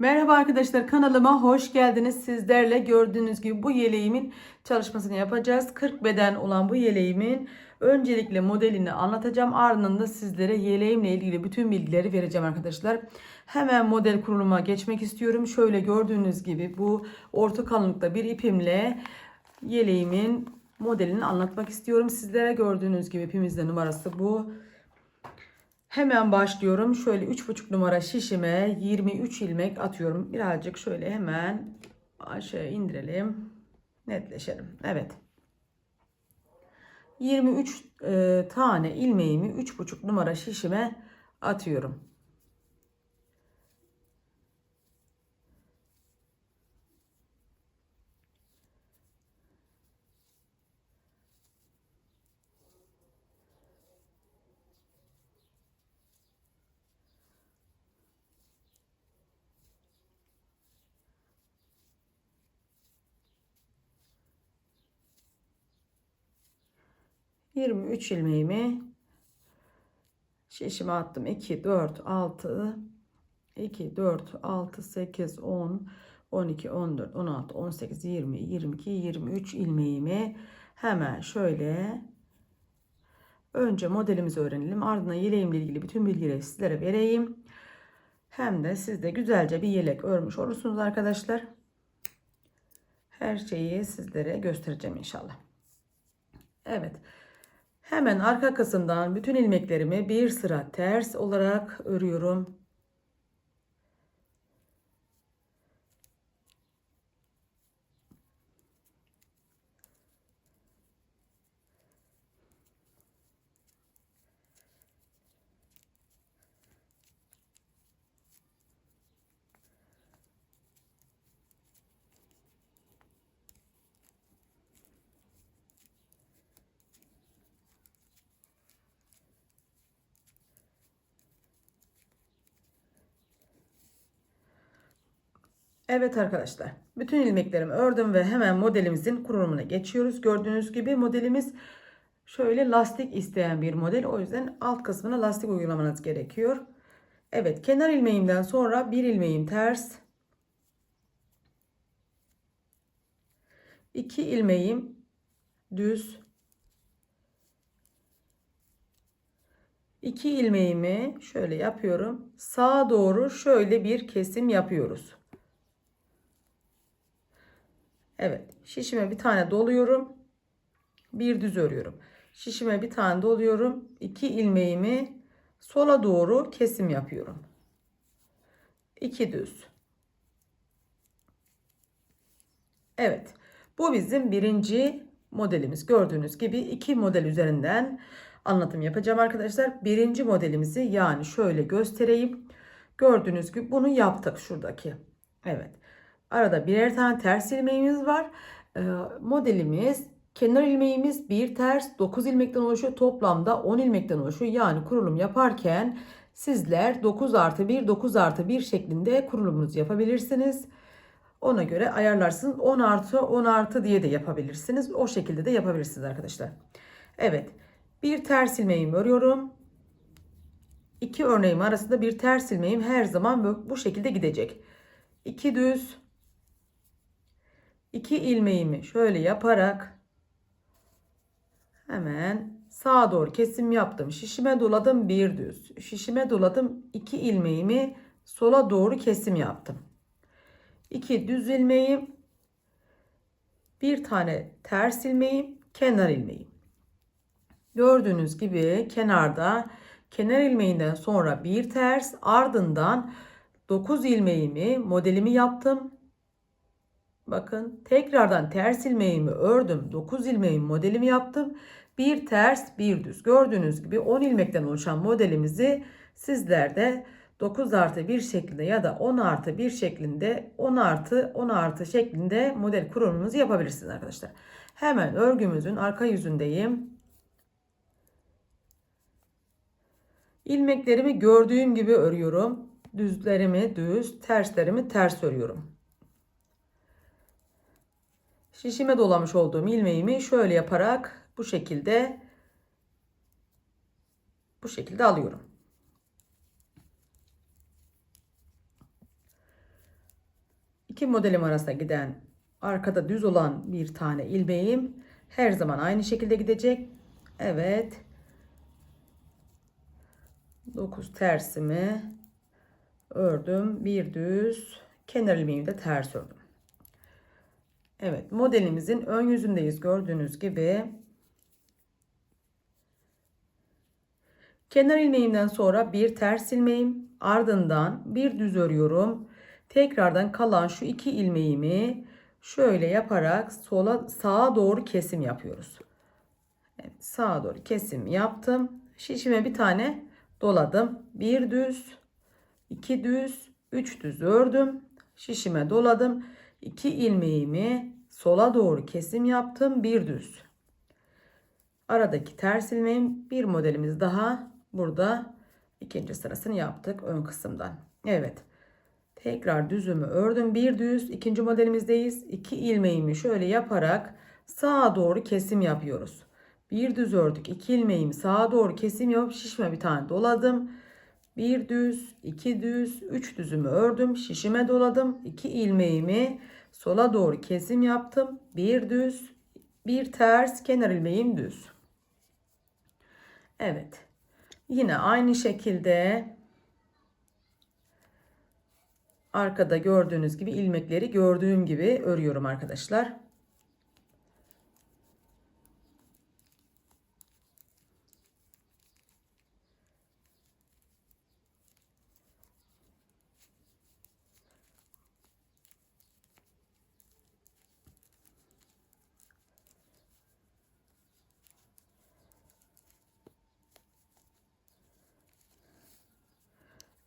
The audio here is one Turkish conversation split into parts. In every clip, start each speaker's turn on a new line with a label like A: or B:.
A: Merhaba arkadaşlar kanalıma hoş geldiniz. Sizlerle gördüğünüz gibi bu yeleğimin çalışmasını yapacağız. 40 beden olan bu yeleğimin öncelikle modelini anlatacağım. Ardından da sizlere yeleğimle ilgili bütün bilgileri vereceğim arkadaşlar. Hemen model kuruluma geçmek istiyorum. Şöyle gördüğünüz gibi bu orta kalınlıkta bir ipimle yeleğimin modelini anlatmak istiyorum. Sizlere gördüğünüz gibi ipimizde numarası bu. Hemen başlıyorum. Şöyle 3,5 numara şişime 23 ilmek atıyorum. Birazcık şöyle hemen aşağı indirelim. Netleşelim. Evet. 23 e, tane ilmeğimi 3,5 numara şişime atıyorum. Yirmi üç ilmeğimi şişime attım. 2, 4, 6, 2, 4, 6, 8, 10, 12, 14, 16, 18, 20, 22, 23 ilmeğimi hemen şöyle önce modelimizi öğrenelim. Ardından yeleğimle ilgili bütün bilgileri sizlere vereyim. Hem de siz de güzelce bir yelek örmüş olursunuz arkadaşlar. Her şeyi sizlere göstereceğim inşallah. Evet. Hemen arka kısımdan bütün ilmeklerimi bir sıra ters olarak örüyorum. Evet arkadaşlar. Bütün ilmeklerimi ördüm ve hemen modelimizin kurulumuna geçiyoruz. Gördüğünüz gibi modelimiz şöyle lastik isteyen bir model. O yüzden alt kısmına lastik uygulamanız gerekiyor. Evet kenar ilmeğimden sonra bir ilmeğim ters. iki ilmeğim düz. iki ilmeğimi şöyle yapıyorum. Sağa doğru şöyle bir kesim yapıyoruz. Evet. Şişime bir tane doluyorum. Bir düz örüyorum. Şişime bir tane doluyorum. iki ilmeğimi sola doğru kesim yapıyorum. İki düz. Evet. Bu bizim birinci modelimiz. Gördüğünüz gibi iki model üzerinden anlatım yapacağım arkadaşlar. Birinci modelimizi yani şöyle göstereyim. Gördüğünüz gibi bunu yaptık şuradaki. Evet. Arada birer tane ters ilmeğimiz var. Ee, modelimiz kenar ilmeğimiz bir ters 9 ilmekten oluşuyor. Toplamda 10 ilmekten oluşuyor. Yani kurulum yaparken sizler 9 artı 1 9 artı 1 şeklinde kurulumunuzu yapabilirsiniz. Ona göre ayarlarsınız. 10 artı 10 artı diye de yapabilirsiniz. O şekilde de yapabilirsiniz arkadaşlar. Evet. Bir ters ilmeğimi örüyorum. İki örneğim arasında bir ters ilmeğim her zaman bu şekilde gidecek. İki düz 2 ilmeğimi şöyle yaparak hemen sağa doğru kesim yaptım. Şişime doladım bir düz. Şişime doladım 2 ilmeğimi sola doğru kesim yaptım. 2 düz ilmeğim bir tane ters ilmeğim kenar ilmeğim. Gördüğünüz gibi kenarda kenar ilmeğinden sonra bir ters ardından 9 ilmeğimi modelimi yaptım. Bakın tekrardan ters ilmeğimi ördüm. 9 ilmeğin modelimi yaptım. Bir ters bir düz. Gördüğünüz gibi 10 ilmekten oluşan modelimizi sizler de 9 artı 1 şeklinde ya da 10 artı 1 şeklinde 10 artı 10 artı şeklinde model kurulumunuzu yapabilirsiniz arkadaşlar. Hemen örgümüzün arka yüzündeyim. İlmeklerimi gördüğüm gibi örüyorum. Düzlerimi düz, terslerimi ters örüyorum. Şişime dolamış olduğum ilmeğimi şöyle yaparak bu şekilde bu şekilde alıyorum. iki modelim arasında giden arkada düz olan bir tane ilmeğim her zaman aynı şekilde gidecek. Evet. 9 tersimi ördüm. Bir düz. Kenar ilmeğimi de ters ördüm. Evet modelimizin ön yüzündeyiz gördüğünüz gibi. Kenar ilmeğimden sonra bir ters ilmeğim ardından bir düz örüyorum. Tekrardan kalan şu iki ilmeğimi şöyle yaparak sola sağa doğru kesim yapıyoruz. Evet, sağa doğru kesim yaptım. Şişime bir tane doladım. Bir düz, iki düz, üç düz ördüm. Şişime doladım. İki ilmeğimi sola doğru kesim yaptım. Bir düz. Aradaki ters ilmeğim bir modelimiz daha burada ikinci sırasını yaptık ön kısımdan. Evet. Tekrar düzümü ördüm. Bir düz ikinci modelimizdeyiz. İki ilmeğimi şöyle yaparak sağa doğru kesim yapıyoruz. Bir düz ördük. iki ilmeğimi sağa doğru kesim yapıp şişime bir tane doladım. Bir düz, iki düz, üç düzümü ördüm. Şişime doladım. iki ilmeğimi sola doğru kesim yaptım. Bir düz, bir ters, kenar ilmeğim düz. Evet. Yine aynı şekilde arkada gördüğünüz gibi ilmekleri gördüğüm gibi örüyorum arkadaşlar.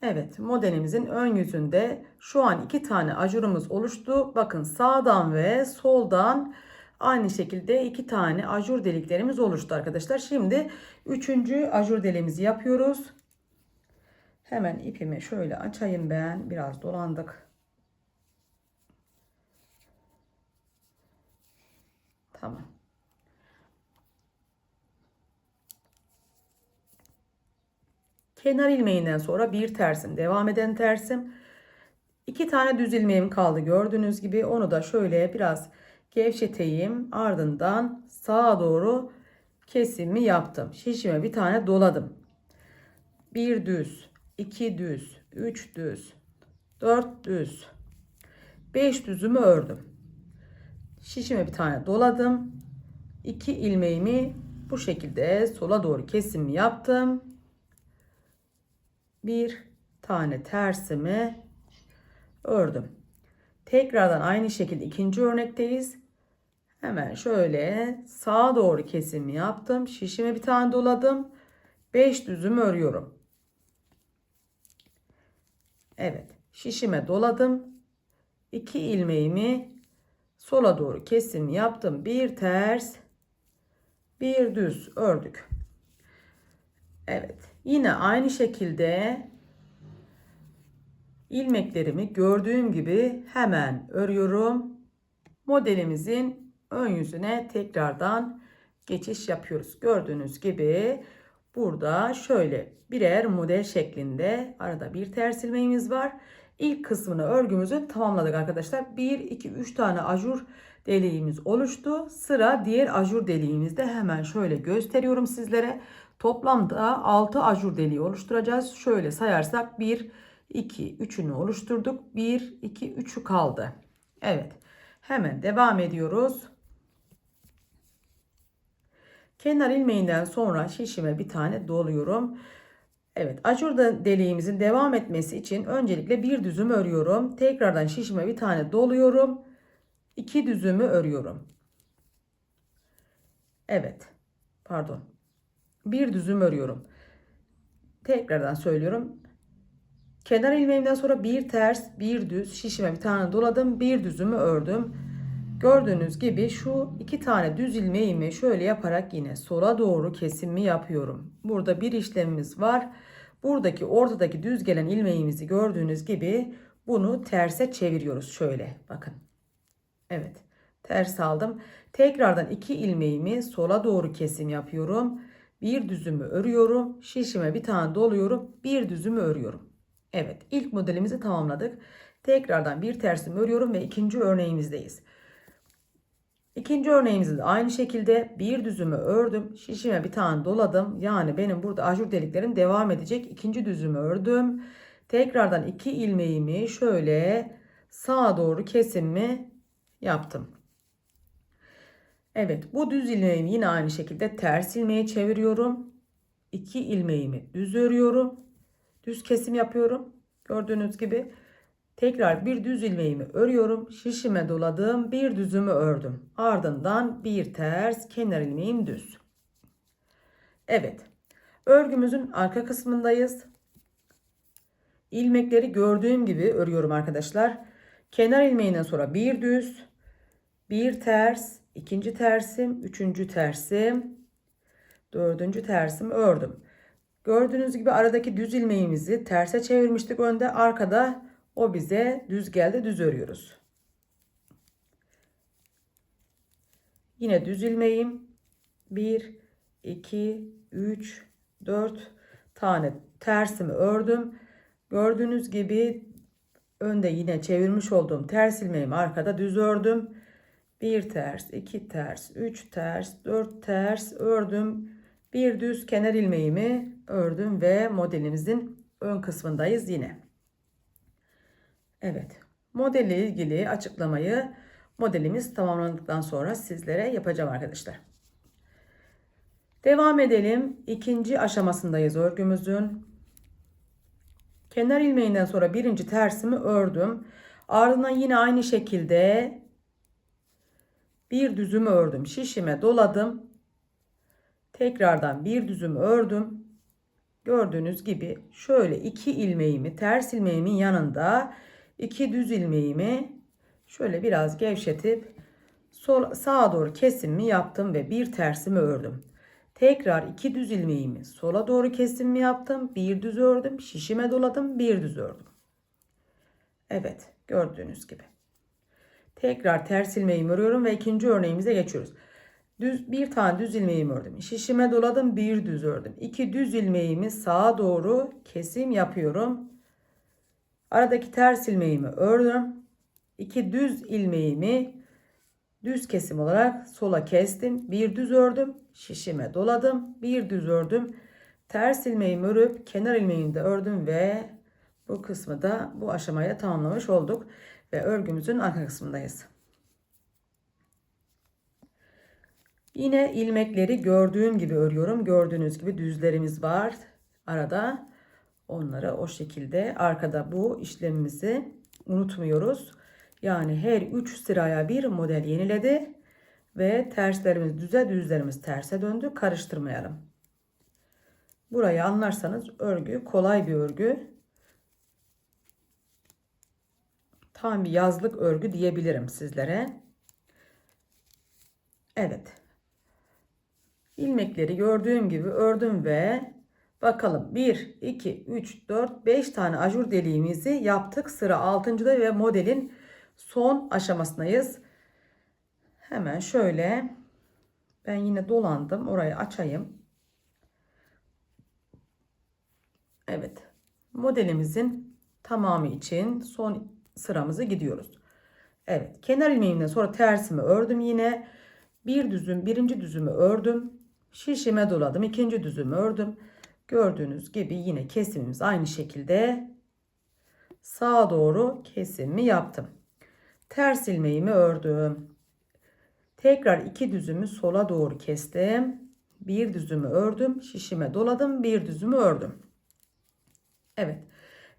A: Evet modelimizin ön yüzünde şu an iki tane ajurumuz oluştu. Bakın sağdan ve soldan aynı şekilde iki tane ajur deliklerimiz oluştu arkadaşlar. Şimdi üçüncü ajur deliğimizi yapıyoruz. Hemen ipimi şöyle açayım ben. Biraz dolandık. Tamam. Kenar ilmeğinden sonra bir tersim, devam eden tersim. İki tane düz ilmeğim kaldı gördüğünüz gibi. Onu da şöyle biraz gevşeteyim. Ardından sağa doğru kesimi yaptım. Şişime bir tane doladım. Bir düz, iki düz, üç düz, dört düz, beş düzümü ördüm. Şişime bir tane doladım. İki ilmeğimi bu şekilde sola doğru kesimi yaptım bir tane tersimi ördüm. Tekrardan aynı şekilde ikinci örnekteyiz. Hemen şöyle sağa doğru kesimi yaptım. Şişime bir tane doladım. 5 düzüm örüyorum. Evet, şişime doladım. 2 ilmeğimi sola doğru kesim yaptım. Bir ters, bir düz ördük. Evet. Yine aynı şekilde ilmeklerimi gördüğüm gibi hemen örüyorum. Modelimizin ön yüzüne tekrardan geçiş yapıyoruz. Gördüğünüz gibi burada şöyle birer model şeklinde arada bir ters ilmeğimiz var. İlk kısmını örgümüzü tamamladık arkadaşlar. 1 2 3 tane ajur deliğimiz oluştu. Sıra diğer ajur deliğimizde hemen şöyle gösteriyorum sizlere. Toplamda 6 ajur deliği oluşturacağız. Şöyle sayarsak 1, 2, 3'ünü oluşturduk. 1, 2, 3'ü kaldı. Evet. Hemen devam ediyoruz. Kenar ilmeğinden sonra şişime bir tane doluyorum. Evet ajur deliğimizin devam etmesi için öncelikle bir düzüm örüyorum. Tekrardan şişime bir tane doluyorum. İki düzümü örüyorum. Evet. Pardon bir düzüm örüyorum. Tekrardan söylüyorum. Kenar ilmeğimden sonra bir ters, bir düz, şişime bir tane doladım, bir düzümü ördüm. Gördüğünüz gibi şu iki tane düz ilmeğimi şöyle yaparak yine sola doğru kesimi yapıyorum. Burada bir işlemimiz var. Buradaki ortadaki düz gelen ilmeğimizi gördüğünüz gibi bunu terse çeviriyoruz şöyle. Bakın. Evet. Ters aldım. Tekrardan iki ilmeğimi sola doğru kesim yapıyorum bir düzümü örüyorum. Şişime bir tane doluyorum. Bir düzümü örüyorum. Evet ilk modelimizi tamamladık. Tekrardan bir tersimi örüyorum ve ikinci örneğimizdeyiz. İkinci örneğimizde de aynı şekilde bir düzümü ördüm. Şişime bir tane doladım. Yani benim burada ajur deliklerim devam edecek. İkinci düzümü ördüm. Tekrardan iki ilmeğimi şöyle sağa doğru kesimimi yaptım. Evet bu düz ilmeğimi yine aynı şekilde ters ilmeğe çeviriyorum. İki ilmeğimi düz örüyorum. Düz kesim yapıyorum. Gördüğünüz gibi tekrar bir düz ilmeğimi örüyorum. Şişime doladım. Bir düzümü ördüm. Ardından bir ters kenar ilmeğim düz. Evet. Örgümüzün arka kısmındayız. İlmekleri gördüğüm gibi örüyorum arkadaşlar. Kenar ilmeğinden sonra bir düz, bir ters, ikinci tersim, üçüncü tersim, dördüncü tersim ördüm. Gördüğünüz gibi aradaki düz ilmeğimizi terse çevirmiştik önde. Arkada o bize düz geldi. Düz örüyoruz. Yine düz ilmeğim. 1, 2, 3, 4 tane tersimi ördüm. Gördüğünüz gibi önde yine çevirmiş olduğum ters ilmeğimi arkada düz ördüm. Bir ters, iki ters, üç ters, dört ters ördüm. Bir düz kenar ilmeğimi ördüm ve modelimizin ön kısmındayız yine. Evet. Modelle ilgili açıklamayı modelimiz tamamlandıktan sonra sizlere yapacağım arkadaşlar. Devam edelim. İkinci aşamasındayız örgümüzün. Kenar ilmeğinden sonra birinci tersimi ördüm. Ardından yine aynı şekilde bir düzümü ördüm. Şişime doladım. Tekrardan bir düzüm ördüm. Gördüğünüz gibi şöyle iki ilmeğimi ters ilmeğimin yanında iki düz ilmeğimi şöyle biraz gevşetip sol, sağa doğru kesimimi yaptım ve bir tersimi ördüm. Tekrar iki düz ilmeğimi sola doğru kesimimi yaptım. Bir düz ördüm. Şişime doladım. Bir düz ördüm. Evet gördüğünüz gibi. Tekrar ters ilmeğimi örüyorum ve ikinci örneğimize geçiyoruz. Düz bir tane düz ilmeğimi ördüm. Şişime doladım, bir düz ördüm. İki düz ilmeğimi sağa doğru kesim yapıyorum. Aradaki ters ilmeğimi ördüm. İki düz ilmeğimi düz kesim olarak sola kestim. Bir düz ördüm. Şişime doladım. Bir düz ördüm. Ters ilmeğimi örüp kenar ilmeğimi de ördüm ve bu kısmı da bu aşamaya tamamlamış olduk. Ve örgümüzün arka kısmındayız. Yine ilmekleri gördüğüm gibi örüyorum. Gördüğünüz gibi düzlerimiz var arada. Onları o şekilde arkada bu işlemimizi unutmuyoruz. Yani her 3 sıraya bir model yeniledi ve terslerimiz düze düzlerimiz terse döndü. Karıştırmayalım. Burayı anlarsanız örgü kolay bir örgü. Tam bir yazlık örgü diyebilirim sizlere. Evet ilmekleri gördüğüm gibi ördüm ve bakalım 1, 2, 3, 4, 5 tane ajur deliğimizi yaptık. Sıra 6.da ve modelin son aşamasındayız. Hemen şöyle ben yine dolandım. Orayı açayım. Evet. Modelimizin tamamı için son sıramızı gidiyoruz. Evet. Kenar ilmeğimden sonra tersimi ördüm yine. Bir düzüm, birinci düzümü ördüm. Şişime doladım. ikinci düzümü ördüm. Gördüğünüz gibi yine kesimimiz aynı şekilde sağa doğru kesimimi yaptım. Ters ilmeğimi ördüm. Tekrar iki düzümü sola doğru kestim. Bir düzümü ördüm. Şişime doladım. Bir düzümü ördüm. Evet.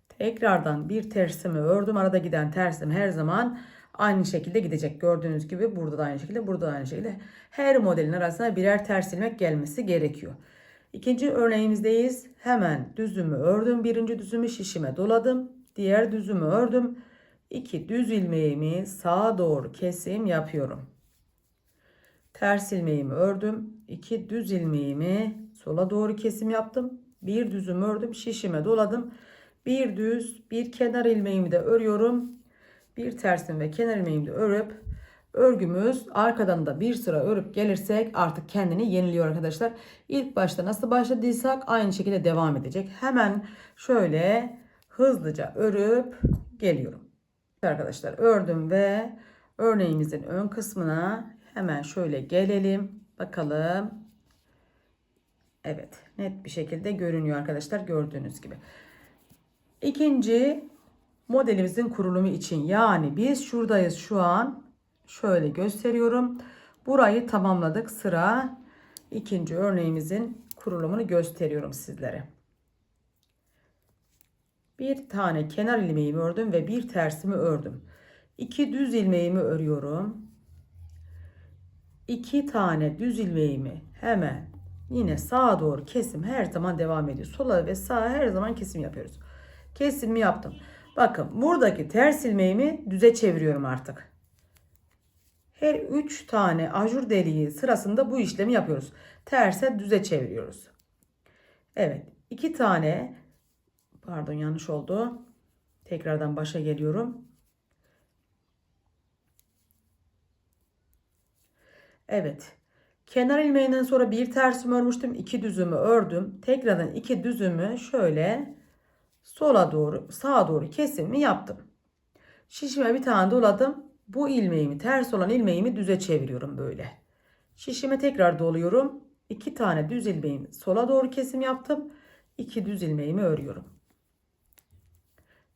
A: Tekrardan bir tersimi ördüm. Arada giden tersim her zaman aynı şekilde gidecek. Gördüğünüz gibi burada da aynı şekilde, burada da aynı şekilde. Her modelin arasına birer ters ilmek gelmesi gerekiyor. İkinci örneğimizdeyiz. Hemen düzümü ördüm. Birinci düzümü şişime doladım. Diğer düzümü ördüm. İki düz ilmeğimi sağa doğru kesim yapıyorum. Ters ilmeğimi ördüm. İki düz ilmeğimi sola doğru kesim yaptım. Bir düzüm ördüm. Şişime doladım. Bir düz, bir kenar ilmeğimi de örüyorum bir tersim ve kenar ilmeğimi de örüp örgümüz arkadan da bir sıra örüp gelirsek artık kendini yeniliyor arkadaşlar. İlk başta nasıl başladıysak aynı şekilde devam edecek. Hemen şöyle hızlıca örüp geliyorum. Arkadaşlar ördüm ve örneğimizin ön kısmına hemen şöyle gelelim. Bakalım. Evet net bir şekilde görünüyor arkadaşlar gördüğünüz gibi. İkinci modelimizin kurulumu için yani biz şuradayız şu an. Şöyle gösteriyorum. Burayı tamamladık. Sıra ikinci örneğimizin kurulumunu gösteriyorum sizlere. Bir tane kenar ilmeğimi ördüm ve bir tersimi ördüm. İki düz ilmeğimi örüyorum. İki tane düz ilmeğimi hemen yine sağa doğru kesim her zaman devam ediyor. Sola ve sağa her zaman kesim yapıyoruz. Kesimi yaptım. Bakın buradaki ters ilmeğimi düze çeviriyorum artık. Her 3 tane ajur deliği sırasında bu işlemi yapıyoruz. Terse düze çeviriyoruz. Evet. 2 tane pardon yanlış oldu. Tekrardan başa geliyorum. Evet. Kenar ilmeğinden sonra bir tersimi örmüştüm. iki düzümü ördüm. Tekrardan iki düzümü şöyle sola doğru sağa doğru kesimi yaptım. Şişime bir tane doladım. Bu ilmeğimi ters olan ilmeğimi düze çeviriyorum böyle. Şişime tekrar doluyorum. İki tane düz ilmeğimi sola doğru kesim yaptım. İki düz ilmeğimi örüyorum.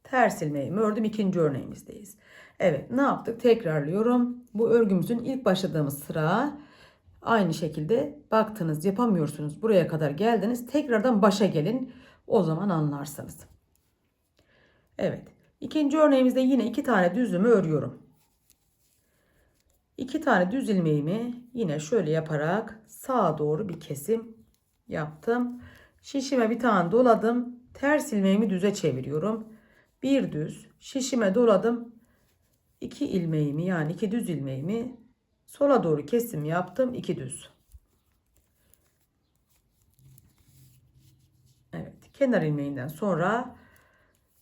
A: Ters ilmeğimi ördüm. ikinci örneğimizdeyiz. Evet ne yaptık? Tekrarlıyorum. Bu örgümüzün ilk başladığımız sıra aynı şekilde baktınız yapamıyorsunuz. Buraya kadar geldiniz. Tekrardan başa gelin. O zaman anlarsınız. Evet. İkinci örneğimizde yine iki tane düzümü örüyorum. İki tane düz ilmeğimi yine şöyle yaparak sağa doğru bir kesim yaptım. Şişime bir tane doladım. Ters ilmeğimi düze çeviriyorum. Bir düz şişime doladım. İki ilmeğimi yani iki düz ilmeğimi sola doğru kesim yaptım. iki düz. Evet kenar ilmeğinden sonra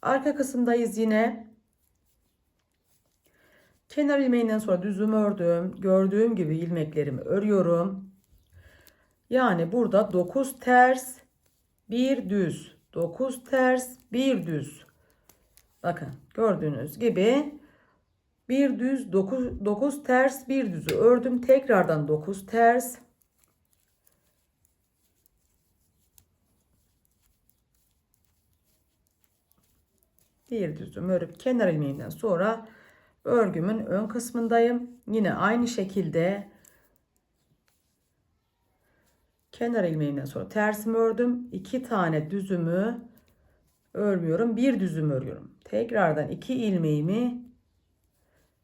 A: arka kısımdayız yine. Kenar ilmeğinden sonra düzümü ördüm. Gördüğüm gibi ilmeklerimi örüyorum. Yani burada 9 ters, bir düz, 9 ters, bir düz. Bakın gördüğünüz gibi bir düz 9, 9 ters bir düzü ördüm. Tekrardan 9 ters. Bir düzüm örüp kenar ilmeğinden sonra örgümün ön kısmındayım. Yine aynı şekilde kenar ilmeğinden sonra tersimi ördüm. iki tane düzümü örmüyorum. Bir düzüm örüyorum. Tekrardan iki ilmeğimi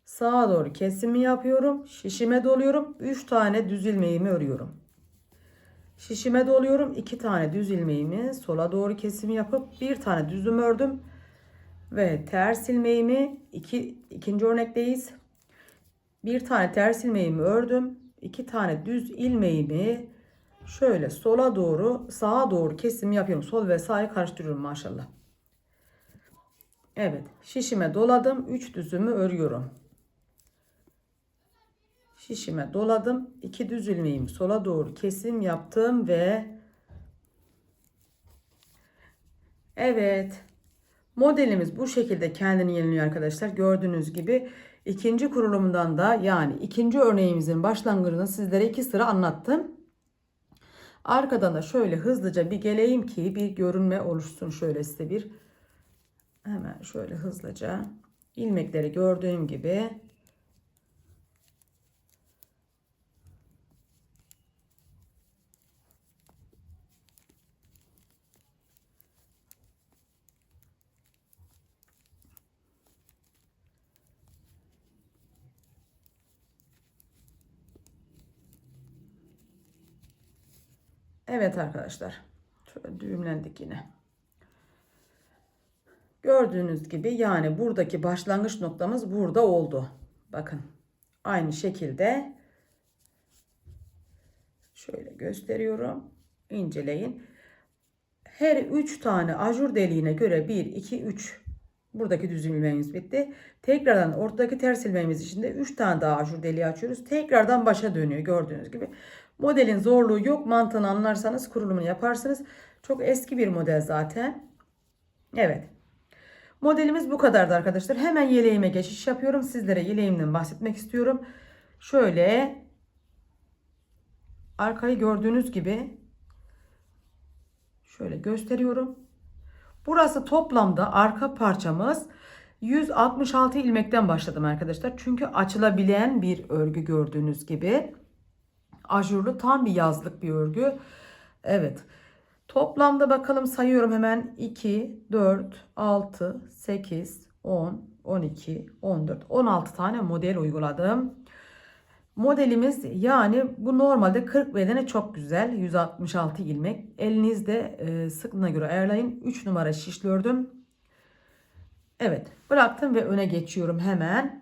A: sağa doğru kesimi yapıyorum. Şişime doluyorum. 3 tane düz ilmeğimi örüyorum. Şişime doluyorum. 2 tane düz ilmeğimi sola doğru kesimi yapıp bir tane düzüm ördüm. Ve ters ilmeğimi iki, ikinci örnekteyiz. Bir tane ters ilmeğimi ördüm. 2 tane düz ilmeğimi şöyle sola doğru sağa doğru kesimi yapıyorum. Sol ve sağı karıştırıyorum maşallah. Evet şişime doladım. 3 düzümü örüyorum. Şişime doladım. 2 düz ilmeğimi sola doğru kesim yaptım ve Evet. Modelimiz bu şekilde kendini yeniliyor arkadaşlar. Gördüğünüz gibi ikinci kurulumundan da yani ikinci örneğimizin başlangıcını sizlere iki sıra anlattım. Arkadan da şöyle hızlıca bir geleyim ki bir görünme oluşsun şöyle size bir hemen şöyle hızlıca ilmekleri gördüğüm gibi Evet arkadaşlar. Şöyle düğümlendik yine. Gördüğünüz gibi yani buradaki başlangıç noktamız burada oldu. Bakın. Aynı şekilde şöyle gösteriyorum. İnceleyin. Her 3 tane ajur deliğine göre 1, 2, 3 buradaki düz ilmeğimiz bitti. Tekrardan ortadaki ters ilmeğimiz içinde 3 tane daha ajur deliği açıyoruz. Tekrardan başa dönüyor gördüğünüz gibi. Modelin zorluğu yok. Mantığını anlarsanız kurulumunu yaparsınız. Çok eski bir model zaten. Evet. Modelimiz bu kadardı arkadaşlar. Hemen yeleğime geçiş yapıyorum. Sizlere yeleğimden bahsetmek istiyorum. Şöyle arkayı gördüğünüz gibi şöyle gösteriyorum. Burası toplamda arka parçamız 166 ilmekten başladım arkadaşlar. Çünkü açılabilen bir örgü gördüğünüz gibi. Ajurlu tam bir yazlık bir örgü. Evet. Toplamda bakalım sayıyorum hemen 2, 4, 6, 8, 10, 12, 14, 16 tane model uyguladım. Modelimiz yani bu normalde 40 bedene çok güzel. 166 ilmek. Elinizde e, sıklığına göre ayarlayın. 3 numara şişli ördüm. Evet bıraktım ve öne geçiyorum hemen.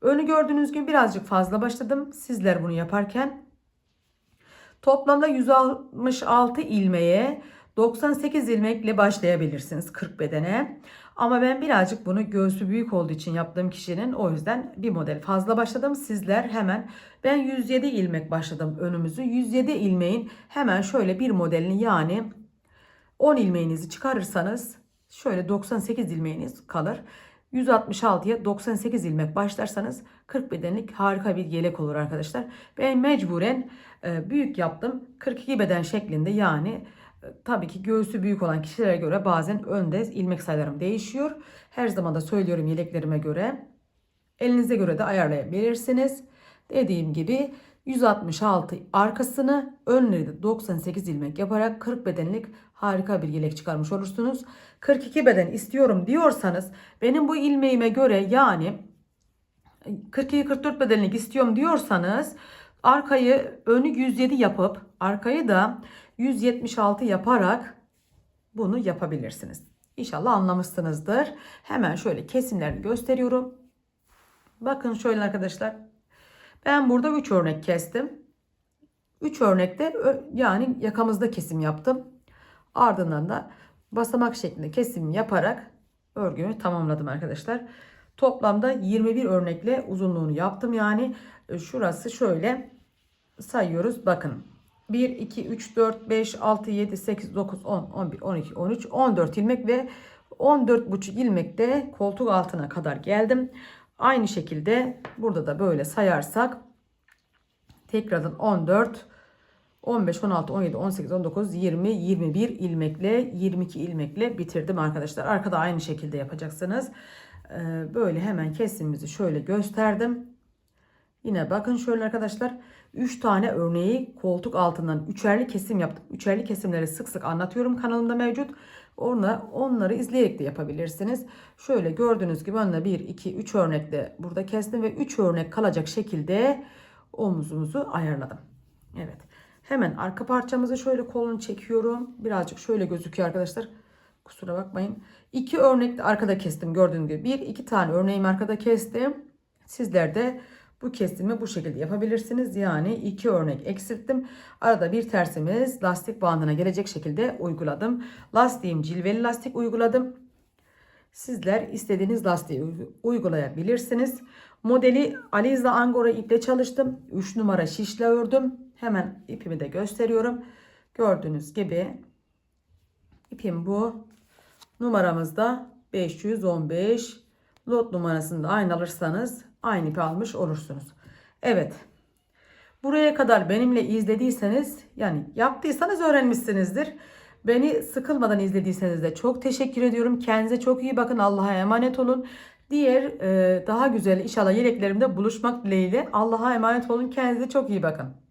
A: Önü gördüğünüz gibi birazcık fazla başladım. Sizler bunu yaparken toplamda 166 ilmeğe 98 ilmekle başlayabilirsiniz 40 bedene. Ama ben birazcık bunu göğsü büyük olduğu için yaptığım kişinin o yüzden bir model fazla başladım. Sizler hemen ben 107 ilmek başladım önümüzü. 107 ilmeğin hemen şöyle bir modelini yani 10 ilmeğinizi çıkarırsanız şöyle 98 ilmeğiniz kalır. 166'ya 98 ilmek başlarsanız 40 bedenlik harika bir yelek olur arkadaşlar. Ben mecburen e, büyük yaptım. 42 beden şeklinde yani e, tabii ki göğsü büyük olan kişilere göre bazen önde ilmek sayılarım değişiyor. Her zaman da söylüyorum yeleklerime göre. Elinize göre de ayarlayabilirsiniz. Dediğim gibi 166 arkasını önleri de 98 ilmek yaparak 40 bedenlik harika bir yelek çıkarmış olursunuz. 42 beden istiyorum diyorsanız benim bu ilmeğime göre yani 42-44 bedenlik istiyorum diyorsanız arkayı önü 107 yapıp arkayı da 176 yaparak bunu yapabilirsiniz. İnşallah anlamışsınızdır. Hemen şöyle kesimlerini gösteriyorum. Bakın şöyle arkadaşlar. Ben burada 3 örnek kestim. 3 örnekte yani yakamızda kesim yaptım. Ardından da basamak şeklinde kesim yaparak örgümü tamamladım arkadaşlar. Toplamda 21 örnekle uzunluğunu yaptım. Yani e, şurası şöyle sayıyoruz. Bakın 1, 2, 3, 4, 5, 6, 7, 8, 9, 10, 11, 12, 13, 14 ilmek ve 14,5 ilmekte koltuk altına kadar geldim. Aynı şekilde burada da böyle sayarsak tekrardan 14, 15, 16, 17, 18, 19, 20, 21 ilmekle 22 ilmekle bitirdim arkadaşlar. Arkada aynı şekilde yapacaksınız. Ee, böyle hemen kesimimizi şöyle gösterdim. Yine bakın şöyle arkadaşlar 3 tane örneği koltuk altından üçerli kesim yaptım. Üçerli kesimleri sık sık anlatıyorum kanalımda mevcut. Onları, onları izleyerek de yapabilirsiniz. Şöyle gördüğünüz gibi önüne 1, 2, 3 örnekte burada kestim ve 3 örnek kalacak şekilde omuzumuzu ayarladım. Evet. Hemen arka parçamızı şöyle kolunu çekiyorum. Birazcık şöyle gözüküyor arkadaşlar. Kusura bakmayın. İki örnek de arkada kestim gördüğünüz gibi. Bir iki tane örneğimi arkada kestim. Sizler de bu kesimi bu şekilde yapabilirsiniz. Yani iki örnek eksilttim. Arada bir tersimiz lastik bandına gelecek şekilde uyguladım. Lastiğim cilveli lastik uyguladım. Sizler istediğiniz lastiği uygulayabilirsiniz. Modeli Aliza Angora iple çalıştım. 3 numara şişle ördüm. Hemen ipimi de gösteriyorum. Gördüğünüz gibi ipim bu. Numaramızda 515. Lot numarasını da aynı alırsanız aynı ipi almış olursunuz. Evet. Buraya kadar benimle izlediyseniz yani yaptıysanız öğrenmişsinizdir. Beni sıkılmadan izlediyseniz de çok teşekkür ediyorum. Kendinize çok iyi bakın. Allah'a emanet olun. Diğer e, daha güzel inşallah yeleklerimde buluşmak dileğiyle. Allah'a emanet olun. Kendinize çok iyi bakın.